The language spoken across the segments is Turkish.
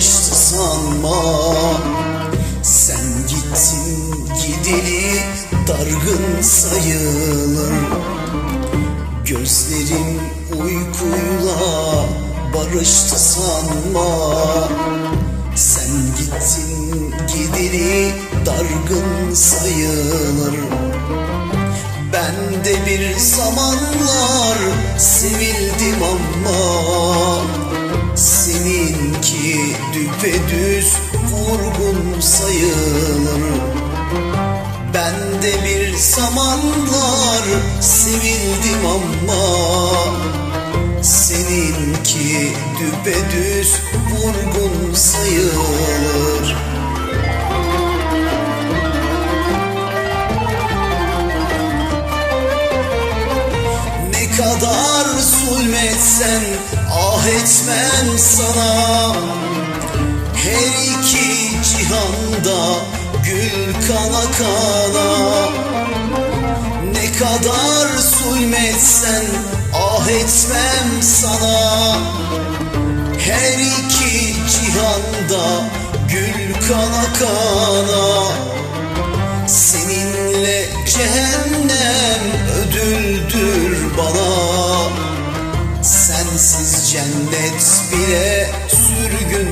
sanma. Sen gittin gideli dargın sayılır Gözlerim uykuyla barıştı sanma. Sen gittin gideli dargın sayılır. Ben de bir zamanlar sevildim ama Seninki düpedüz vurgun sayılır. Ben de bir zamanlar sevildim ama Seninki düpedüz vurgun sayılır. Ne kadar zulmetsen ah etmem sana Her iki cihanda gül kana kana. Ne kadar zulmetsen ah etmem sana. Her iki cihanda gül kana kana. Seninle cehennem ödüldür bana. Sensiz cennet bile sürgün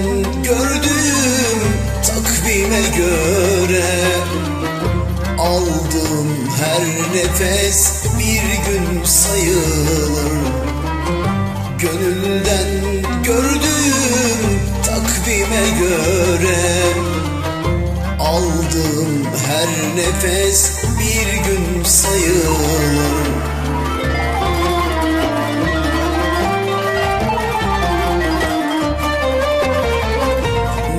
her nefes bir gün sayılır. Gönülden gördüğüm takvime göre Aldığım her nefes bir gün sayılır.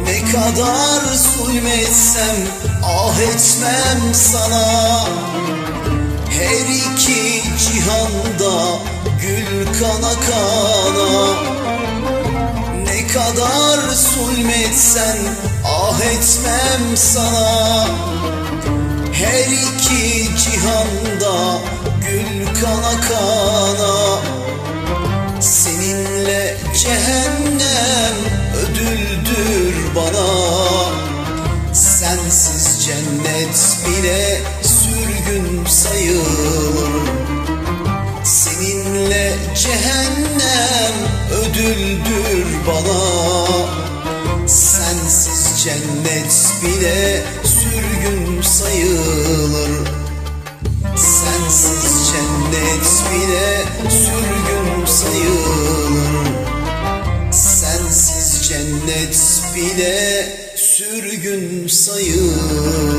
Ne kadar zulmetsem ah etmem sana Her iki cihanda gül kana kana. Ne kadar zulmetsen ah etmem sana. Her iki cihanda gül kana kana cehennem ödüldür bana. Sensiz cennet bile sürgün sayılır. Sensiz cennet bile sürgün sayılır. Sensiz cennet bile sürgün sayılır